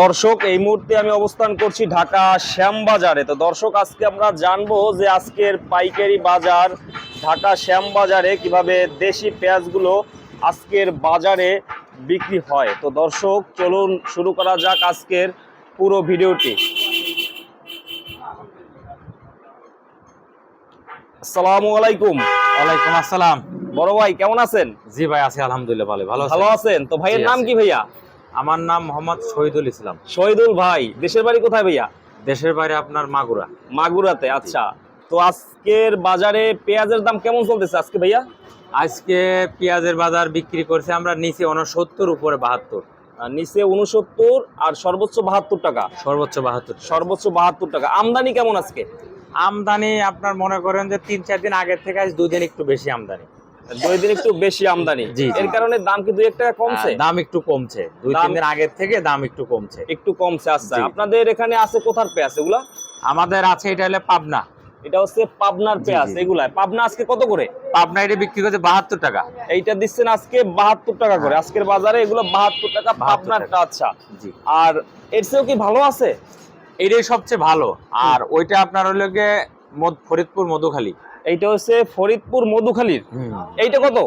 দর্শক এই মুহূর্তে আমি অবস্থান করছি ঢাকা শ্যামবাজারে। তো দর্শক আজকে আমরা জানব যে আজকের পাইকারি বাজার ঢাকা শ্যামবাজারে কীভাবে দেশি পেঁয়াজগুলো আজকের বাজারে বিক্রি হয়। তো দর্শক চলুন শুরু করা যাক আজকের পুরো ভিডিওটি। আসসালামু আলাইকুম। ওয়ালাইকুম আসসালাম। বড় ভাই কেমন আছেন? জি ভাই আছি আলহামদুলিল্লাহ ভালো। ভালো ভালো আছেন? আছেন? তো ভাইয়ের নাম কি ভাইয়া? আমার নাম মোহাম্মদ শহীদুল ইসলাম। শহীদুল ভাই দেশের বাড়ি কোথায় ভাইয়া? দেশের বাইরে আপনার মাগুরা। মাগুরাতে আচ্ছা। তো আজকের বাজারে পেঁয়াজের দাম কেমন চলতেছে আজকে ভাইয়া? আজকে পেঁয়াজের বাজার বিক্রি করছে আমরা নিচে উনসত্তর উপরে বাহাত্তর। নিচে উনসত্তর আর সর্বোচ্চ বাহাত্তর টাকা। সর্বোচ্চ বাহাত্তর সর্বোচ্চ বাহাত্তর টাকা। আমদানি কেমন আজকে? আমদানি আপনার মনে করেন যে তিন চার দিন আগের থেকে আজ দুই দিন একটু বেশি আমদানি। দুই দিন একটু বেশি আমদানি। এর কারণে দাম কি দুই এক টাকা কমছে? দাম একটু কমছে। দুই তিন দিন আগের থেকে দাম একটু কমছে। একটু কমছে আচ্ছা। আপনাদের এখানে আছে কোথার পেঁয়াজ? এগুলা? আমাদের আছে এটা হলে পাবনা। এটা হচ্ছে পাবনার পেঁয়াজ এগুলা পাবনা আজকে কত করে? পাবনা এটা বিক্রি করছে বাহাত্তর টাকা। এইটা দিচ্ছেন আজকে বাহাত্তর টাকা করে। আজকের বাজারে এগুলো বাহাত্তর টাকা 72 পাবনারটা আচ্ছা। আর এর চেয়েও কি ভালো আছে? এটাই সবচেয়ে ভালো। আর ওইটা আপনার হলো গিয়ে ফরিদপুর মধুখালী। এইটা হচ্ছে ফরিদপুর মধুখালীর। এইটা কত?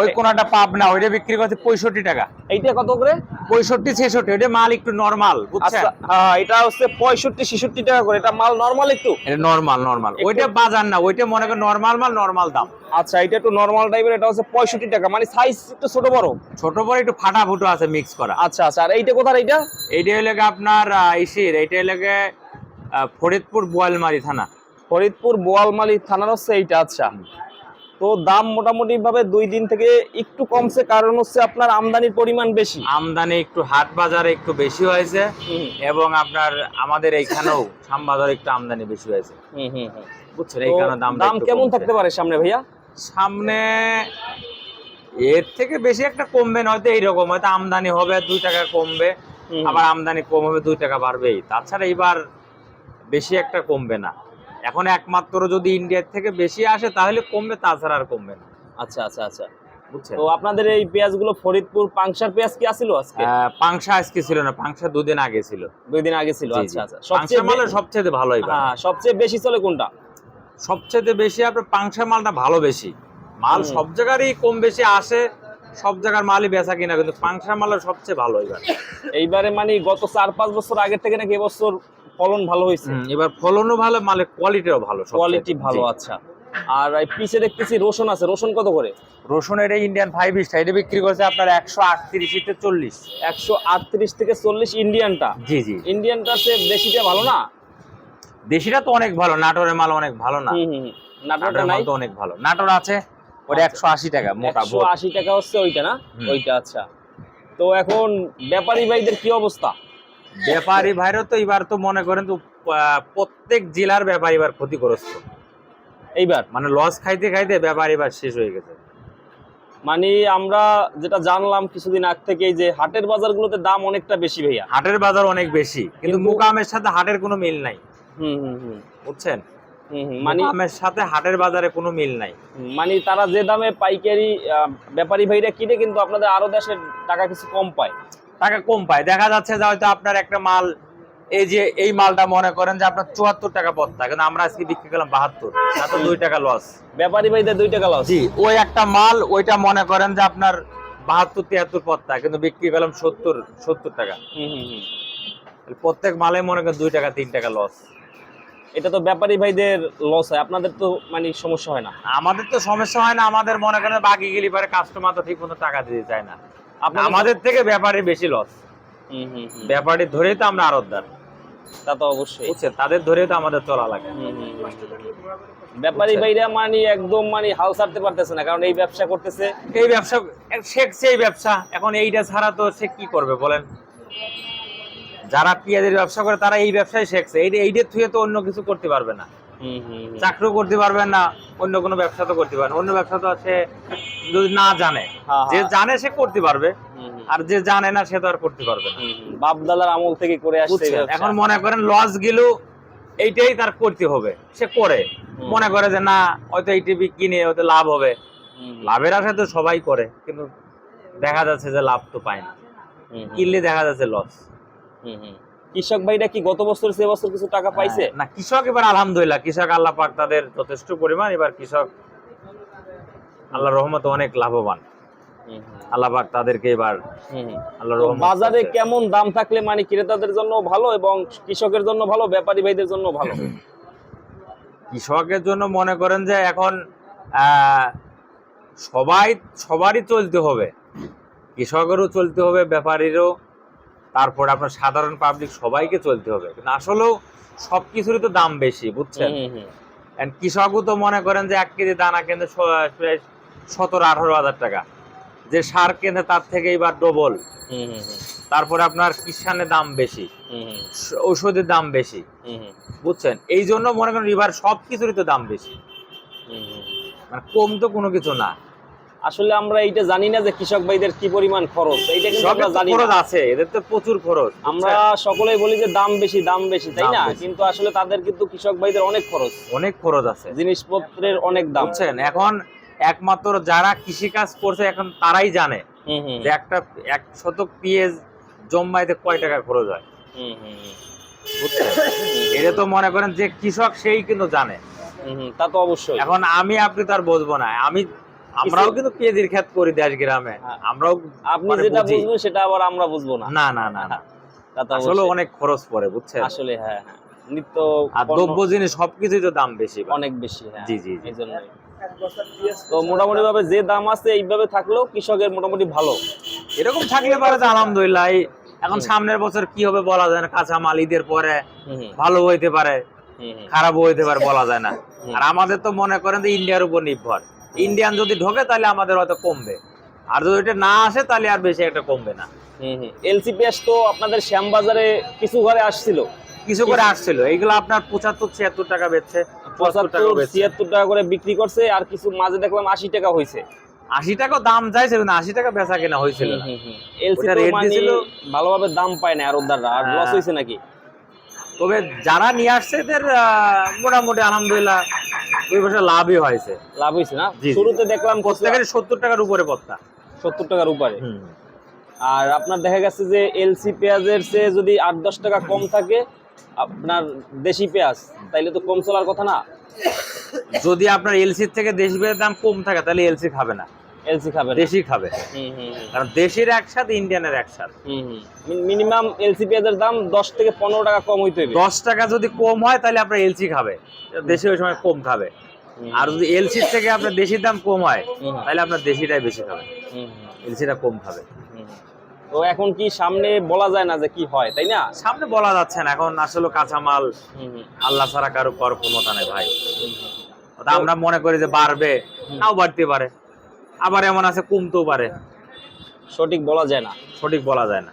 ওই কোনাটা পাবনা ওইটা বিক্রি করছে পঁয়ষট্টি টাকা। এইটা কত করে? পঁয়ষট্টি ছেষট্টি ওইটা মাল একটু নর্মাল আচ্ছা হ্যাঁ এটা হচ্ছে পঁয়ষট্টি ছেষট্টি টাকা করে। এটা মাল নর্মাল একটু? এটা নর্মাল নর্মাল ওইটা বাজার না ওইটা মনে করেন নর্মাল মাল নর্মাল দাম। আচ্ছা এটা একটু নর্মাল টাইপের এটা হচ্ছে পঁয়ষট্টি টাকা। মানে সাইজ একটু ছোট বড়? ছোট বড় একটু ফাটা ফুটো আছে মিক্স করা। আচ্ছা আচ্ছা আর এইটা কোথার এইটা? এইটা হলো আপনার ইসির এইটা হলো ফরিদপুর বোয়ালমারি থানা। ফরিদপুর বোয়ালমালি থানার হচ্ছে এইটা আচ্ছা। তো দাম মোটামুটি ভাবে দুই দিন থেকে একটু কমছে কারণ হচ্ছে আপনার আমদানির পরিমাণ বেশি। আমদানি একটু হাট বাজারে একটু বেশি হয়েছে এবং আপনার আমাদের এইখানেও শ্যামবাজারে একটু আমদানি বেশি হয়েছে। বুঝছেন তো এইখানে দাম দাম কেমন থাকতে পারে সামনে ভাইয়া? সামনে এর থেকে বেশি একটা কমবে না হয়তো এইরকম হয়তো আমদানি হবে দুই টাকা কমবে আবার আমদানি কম হবে দুই টাকা বাড়বেই। তাছাড়া এইবার বেশি একটা কমবে না। এখন একমাত্র যদি ইন্ডিয়ার থেকে বেশি আসে তাহলে কমবে তাছাড়া আর কমবে না। আচ্ছা আচ্ছা আচ্ছা। বুঝছেন? তো আপনাদের এই পেঁয়াজগুলো ফরিদপুর পাংশার পেঁয়াজ কি আসিল আজকে? পাংশা আজকে ছিল না পাংশা দুদিন আগে ছিল। দুই দিন আগে ছিল আচ্ছা আচ্ছা। সবচেয়ে সবচেয়ে ভালো হ্যাঁ সবচেয়ে বেশি চলে কোনটা? সবচেয়ে বেশি আপনার পাংশা মালটা ভালো বেশি। মাল সব জায়গারই কম বেশি আসে সব জায়গার মালই বেচা কিনা কিন্তু পাংশা মালের সবচেয়ে ভালো এবার। এইবারে মানে গত চার পাঁচ বছর আগের থেকে নাকি এবছর ফলন ভালো হয়েছে। এবার ফলনও ভালো মালের কোয়ালিটিও ভালো কোয়ালিটি ভালো আচ্ছা। আর এই পিছে দেখতেছি রসুন আছে রসুন কত করে? রসুন এটা ইন্ডিয়ান ফাইভ স্টার এটা বিক্রি করছে আপনার একশো আটত্রিশ থেকে চল্লিশ। একশো আটত্রিশ থেকে চল্লিশ ইন্ডিয়ানটা জি জি। ইন্ডিয়ানটা চেয়ে দেশিটা ভালো না? দেশিটা তো অনেক ভালো নাটোরের মাল অনেক ভালো না। নাটোরের মাল তো অনেক ভালো। নাটোর আছে ওটা আচ্ছা। একশো আশি টাকা মোটা একশো আশি টাকা হচ্ছে ওইটা না? ওইটা আচ্ছা। তো এখন ব্যাপারী ভাইদের কি অবস্থা? ব্যাপারী ভাইরা তো এবার তো মনে করেন তো প্রত্যেক জেলার ব্যাপারী এবার ক্ষতিগ্রস্ত। এইবার? মানে লস খাইতে খাইতে ব্যাপারী এবার শেষ হয়ে গেছে। মানে আমরা যেটা জানলাম কিছুদিন আগ থেকেই যে হাটের বাজারগুলোতে দাম অনেকটা বেশি ভাইয়া। হাটের বাজার অনেক বেশি কিন্তু মুকামের সাথে হাটের কোনো মিল নাই। হুম হুম হুম। বুঝছেন? মানে মুকামের সাথে হাটের বাজারে কোনো মিল নাই। মানে তারা যে দামে পাইকারি ব্যাপারী ভাইরা কিনে কিন্তু আপনাদের আরও দেশের টাকা কিছু কম পায়। টাকা কম পায়। দেখা যাচ্ছে যে হয়তো আপনার একটা মাল এই যে এই মালটা মনে করেন যে আপনার চুয়াত্তর টাকা পড়তা কিন্তু আমরা আজকে বিক্রি করলাম বাহাত্তর তো দুই টাকা লস ব্যাপারী ভাইদের দুই টাকা লস জি ওই একটা মাল ওইটা মনে করেন যে আপনার বাহাত্তর তিয়াত্তর পড়তা কিন্তু বিক্রি করলাম সত্তর সত্তর টাকা। প্রত্যেক মালে মনে করেন দুই টাকা তিন টাকা লস এটা তো ব্যাপারী ভাইদের লস হয়। আপনাদের তো মানে সমস্যা হয় না। আমাদের তো সমস্যা হয় না আমাদের মনে করেন বাকি গেলি পরে কাস্টমার তো ঠিক মতো টাকা দিতে চায় না। আমাদের থেকে ব্যাপারে বেশি লস হুম। ধরেই তো আমরা আরতদার তা তো অবশ্যই। বুঝছেন? তাদের ধরেই তো আমাদের চলা লাগে। ব্যাপারী ভাইরা মানে একদম মানে হাল ছাড়তে পারতেছে না কারণ এই ব্যবসা করতেছে। এই ব্যবসা শেখছে এই ব্যবসা। এখন এইটা ছাড়া তো সে কি করবে বলেন? যারা পেঁয়াজের ব্যবসা করে তারা এই ব্যবসায় শেখছে। এই এইটা থুয়ে তো অন্য কিছু করতে পারবে না। চাকরিও করতে পারবেন না অন্য কোনো ব্যবসা তো করতে পারবে না অন্য ব্যবসা তো সে যদি না জানে হ্যাঁ, যে হ্যাঁ। জানে সে করতে পারবে। আর যে জানে না সে তো আর করতে পারবে না হুম হুম। বাপ দাদার আমল থেকে করে আসছে। এখন মনে করেন লস গেলেও এইটাই তার করতে হবে সে করে মনে করে যে না হয়তো এই টিভি কিনে হয়তো লাভ হবে। লাভের আশা তো সবাই করে কিন্তু দেখা যাচ্ছে যে লাভ তো পায় না কিনলে দেখা যাচ্ছে লস হুম, হুম। কৃষক ভাইরা কি গত বছর সে বছর কিছু টাকা পাইছে? না কৃষক এবার আলহামদুলিল্লাহ কৃষক আল্লাহ পাক তাদের যথেষ্ট পরিমাণ এবার কৃষক আল্লাহ রহমত অনেক লাভবান। আল্লাহ পাক তাদেরকে এবার। আল্লাহ বাজারে কেমন দাম থাকলে মানে ক্রেতাদের জন্য ভালো এবং কৃষকের জন্য ভালো ব্যাপারী ভাইদের জন্য ভালো? কৃষকের জন্য মনে করেন যে এখন আহ, সবাই সবারই চলতে হবে। কৃষকেরও চলতে হবে ব্যাপারীরও তারপরে আপনার সাধারণ পাবলিক সবাইকে চলতে হবে। কিন্তু আসলেও সব কিছুরই তো দাম বেশি বুঝছেন? কৃষকও তো মনে করেন যে এক কেজি দানা কেন্দ্রে সতেরো আঠারো হাজার টাকা। যে সার কেন্দ্রে তার থেকে এবার ডবল তারপরে আপনার কিষানের দাম বেশি। ঔষধের দাম বেশি। বুঝছেন? এই জন্য মনে করেন এবার সব কিছুরই তো দাম বেশি। মানে কম তো কোনো কিছু না। আসলে আমরা এইটা জানি না যে কৃষক ভাইদের কি পরিমাণ খরচ এইটা কিন্তু আমরা জানি খরচ আছে এদের তো প্রচুর খরচ আমরা সকলেই বলি যে দাম বেশি দাম বেশি তাই না? কিন্তু আসলে তাদের কিন্তু কৃষক ভাইদের অনেক খরচ। অনেক খরচ আছে। জিনিসপত্রের অনেক দাম। বুঝছেন? এখন একমাত্র যারা কৃষিকাজ করছে এখন তারাই জানে যে একটা এক শতক পেঁয়াজ জম্মাইতে কয় টাকা খরচ হয়। এটা তো মনে করেন যে কৃষক সেই কিন্তু জানে। তা তো অবশ্যই। এখন আমি আপনি তো আর বুঝব না। আমি আমরাও কিন্তু পেঁয়াজির করি দেশ গ্রামে হ্যাঁ। আমরাও আপনি মানে যেটা বুঝবেন সেটা আবার আমরা বুঝব না। না না না আসলে অনেক খরচ পড়ে বুঝছেন? আসলে হ্যাঁ হ্যাঁ। নিত্য আর দ্রব্য জিনিস সবকিছুই তো দাম বেশি অনেক বেশি হ্যাঁ। জি, জি। এই জন্যই। তো মোটামুটি ভাবে যে দাম আছে এইভাবে থাকলেও কৃষকের মোটামুটি ভালো। এরকম থাকলে পারে তো আলহামদুলিল্লাহ। এখন সামনের বছর কি হবে বলা যায় না। কাঁচা মাল ঈদের পরে ভালো হইতে পারে খারাপও হইতে পারে বলা যায় না। আর আমাদের তো মনে করেন যে ইন্ডিয়ার উপর নির্ভর। ইন্ডিয়ান যদি ঢোকে তাহলে আমাদের হয়তো কমবে। আর যদি এটা না আসে তাহলে আর বেশি একটা কমবে না। হুম, হুম। এলসি পেঁয়াজ তো আপনাদের শ্যামবাজারে কিছু ঘরে আসছিল। কিছু করে আসছিল। এইগুলো আপনার পঁচাত্তর ছিয়াত্তর টাকা বেচছে। পঁচাত্তর ছিয়াত্তর টাকা করে বিক্রি করছে আর কিছু মাঝে দেখলাম আশি টাকা হয়েছে আশি টাকা দাম চাইছে কিন্তু আশি টাকা বেচা কেনা হয়েছিল না। মানে? ভালোভাবে দাম পায় না আর ওদাররা আর। লস হয়েছে নাকি? তবে যারা নিয়ে আসছে এদের মোটামুটি আলহামদুলিল্লাহ বছর লাভই হয়েছে। লাভ হয়েছে না। শুরুতে দেখলাম প্রত্যেকের সত্তর টাকার উপরে পত্তা সত্তর টাকার উপরে। আর আপনার দেখা গেছে যে এলসি পেঁয়াজের চেয়ে যদি আট দশ টাকা কম থাকে আপনার দেশি পেঁয়াজ তাইলে তো কম চলার কথা না? যদি আপনার এলসির থেকে দেশি পেঁয়াজের দাম কম থাকে তাহলে এলসি খাবে না। এলসি খাবে দেশি খাবে। কারণ দেশির একসাথে ইন্ডিয়ানের একসাথে। মিন- মিনিমাম এলসি পেঁয়াজের দাম দশ থেকে পনেরো টাকা কম হইতে হবে দশ টাকা যদি কম হয় তাহলে আপনার এলসি খাবে। দেশি ওই সময় কম খাবে। আর যদি এলসির থেকে আপনার দেশির দাম কম হয় তাহলে আপনার দেশিটাই বেশি খাবে। এলসিটা কম খাবে। তো এখন কি সামনে বলা যায় না যে কি হয় তাই না? সামনে বলা যাচ্ছে না। এখন আসলে কাঁচামাল আল্লাহ ছাড়া কারও কর ক্ষমতা নেই ভাই। আমরা মনে করি যে বাড়বে নাও বাড়তে পারে। আবার এমন আছে কমতেও পারে। সঠিক বলা যায় না। সঠিক বলা যায় না।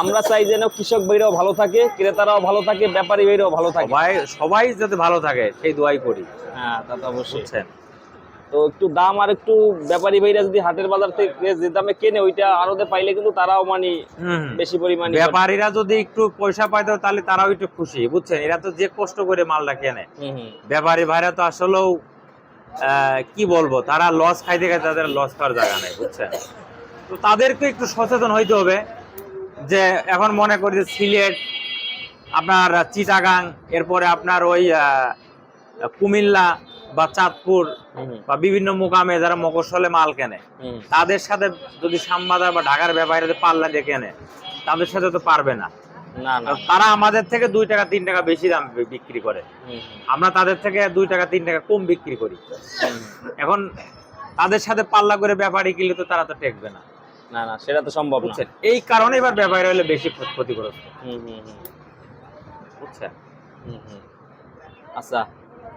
আমরা চাই যেন কৃষক ভাইরাও ভালো থাকে ক্রেতারাও ভালো থাকে ব্যাপারী ভাইরাও ভালো থাকে। ভাই সবাই যাতে ভালো থাকে সেই দোয়াই করি। হ্যাঁ তা তো অবশ্যই। বুঝছেন? তো একটু দাম আর একটু ব্যাপারী ভাইরা যদি হাটের বাজার থেকে যে দামে কেনে ওইটা আরোতে পাইলে কিন্তু তারাও মানে বেশি পরিমাণে ব্যাপারীরা যদি একটু পয়সা পাইতো তাহলে তারাও একটু খুশি বুঝছেন? এরা তো যে কষ্ট করে মালটা কেনে। ব্যাপারী ভাইরা তো আসলেও কি বলব তারা লস খাইতে খাইতে তাদের লস খাওয়ার জায়গা নেই বুঝছেন? তো তাদেরকে একটু সচেতন হইতে হবে যে এখন মনে করি যে সিলেট আপনার চিটাগাং এরপরে আপনার ওই কুমিল্লা বা চাঁদপুর বা বিভিন্ন মোকামে যারা মকসলে মাল কেনে তাদের সাথে যদি শ্যামবাজার বা ঢাকার ব্যাপারীরা পাল্লা দিয়ে কেনে তাদের সাথে তো পারবে না। না না। তারা আমাদের থেকে দুই টাকা তিন টাকা বেশি দাম বিক্রি করে। আমরা তাদের থেকে দুই টাকা তিন টাকা কম বিক্রি করি। এখন তাদের সাথে পাল্লা করে ব্যাপারী কিনলে তো তারা তো টেকবে না। না না সেটা তো সম্ভব না। এই কারণে এবার ব্যাপারী হলে বেশি ক্ষতিগ্রস্ত। বুঝছেন। আচ্ছা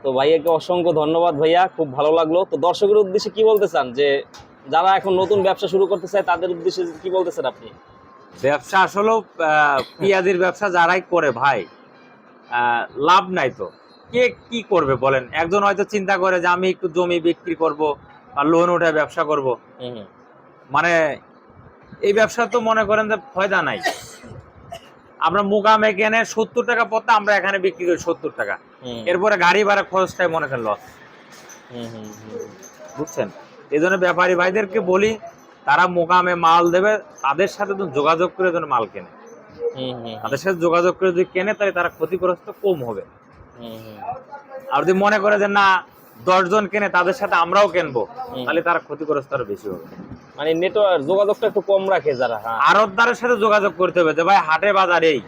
তো ভাইয়াকে অসংখ্য ধন্যবাদ ভাইয়া খুব ভালো লাগল। তো দর্শকের উদ্দেশ্যে কি বলতে চান? যে যারা এখন নতুন ব্যবসা শুরু করতে চায় তাদের উদ্দেশ্যে কি বলতে চান আপনি? ব্যবসা আসলেও পেঁয়াজের ব্যবসা যারাই করে ভাই লাভ নাই তো। কে কি করবে বলেন? একজন হয়তো চিন্তা করে যে আমি একটু জমি বিক্রি করব আর লোন উঠে ব্যবসা করব। মানে এই ব্যবসা তো মনে করেন যে ফয়দা নাই। আমরা মুগামে কেনে সত্তর টাকা পথে আমরা এখানে বিক্রি করি সত্তর টাকা। এরপরে গাড়ি ভাড়া খরচটাই মনে করেন লস হুম, হুম, হুম, বুঝছেন? এই জন্য ব্যাপারী ভাইদেরকে বলি তারা মোকামে মাল দেবে তাদের সাথে যোগাযোগ করে যেন মাল কেনে। তাদের সাথে যোগাযোগ করে যদি কেনে তাহলে তারা ক্ষতিগ্রস্ত কম হবে। আর যদি মনে করে যে না দশজন কেনে তাদের সাথে আমরাও কিনবো। তাহলে তারা ক্ষতিগ্রস্ত আরও বেশি হবে। মানে নেটওয়ার্ক যোগাযোগটা একটু কম রাখে যারা হ্যাঁ। আড়তদারের সাথে যোগাযোগ করতে হবে যে ভাই হাটে বাজারেই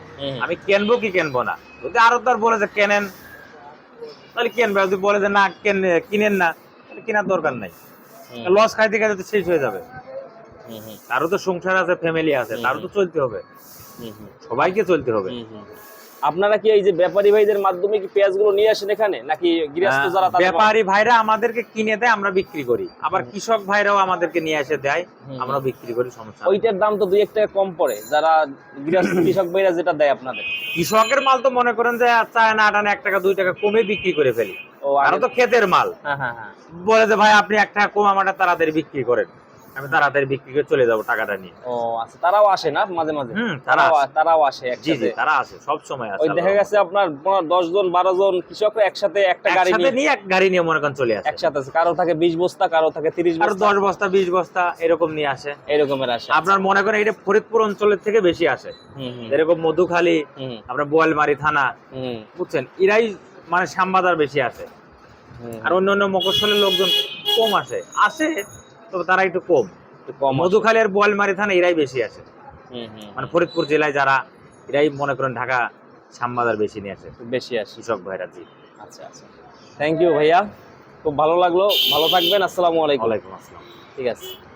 আমি কেনবো কি কেনবো না? যদি আড়তদার বলে যে কেনেন তাহলে কেনবে। যদি বলে যে না কেন কিনেন না তাহলে কেনার দরকার নাই। লস খাইতে খাইতে শেষ হয়ে যাবে। তারও তো সংসার আছে ফ্যামিলি আছে তারও তো চলতে হবে। সবাইকে চলতে হবে। আপনারা কি এই যে ব্যাপারী ভাইদের মাধ্যমে কি পেঁয়াজগুলো নিয়ে আসেন এখানে? নাকি গৃহস্থ যারা ব্যাপারী ভাইরা আমাদেরকে কিনে দেয় আমরা বিক্রি করি। আবার কৃষক ভাইরাও আমাদেরকে নিয়ে এসে দেয় আমরা বিক্রি করি সমস্যা ওইটার দাম তো দুই এক টাকা কম পড়ে। যারা গৃহস্থ কৃষক ভাইরা যেটা দেয় আপনাদের? কৃষকের মাল তো মনে করেন যে চায় না আটানে এক টাকা দুই টাকা কমে বিক্রি করে ফেলি। আরও তো ক্ষেতের মাল। হ্যাঁ হ্যাঁ হ্যাঁ। বলে যে ভাই আপনি এক টাকা কম আমারটা তাড়াতাড়ি বিক্রি করেন। আমি তাড়াতাড়ি বিক্রি করে চলে যাব টাকাটা নিয়ে। ও আচ্ছা তারাও আসে না মাঝে মাঝে? হুম তারাও আসে। তারাও আসে জি জি তারা আসে সব সময় আসে ওই দেখা গেছে আপনার পনেরো দশ জন বারো জন কৃষকরা একসাথে একটা গাড়ি নিয়ে নিয়ে এক গাড়ি নিয়ে মনে করেন চলে আসে। একসাথে আছে। কারও থাকে বিশ বস্তা কারও থাকে তিরিশ আর বস্তা। দশ বস্তা বিশ বস্তা এরকম নিয়ে আসে। এরকমের আসে। আপনার মনে করেন এটা ফরিদপুর অঞ্চলের থেকে বেশি আসে। এরকম মধুখালী আপনার বোয়ালমারি থানা বুঝছেন? এরাই মানে শ্যামবাজার বেশি আসে। আর অন্য অন্য মকসলের লোকজন কম আসে। আসে তবে তারা একটু কম। মধুখালী আর বোয়ালমারি থানা এরাই বেশি আছে। হুম হুম মানে ফরিদপুর জেলায় যারা এরাই মনে করেন ঢাকা সাম্বাদার বেশি নিয়ে আসে বেশি আছে। কৃষক ভাইরা জি। আচ্ছা আচ্ছা। থ্যাংক ইউ ভাইয়া। খুব ভালো লাগল। ভালো থাকবেন। আসসালামু আলাইকুম। ওয়ালাইকুম আসসালাম। ঠিক আছে।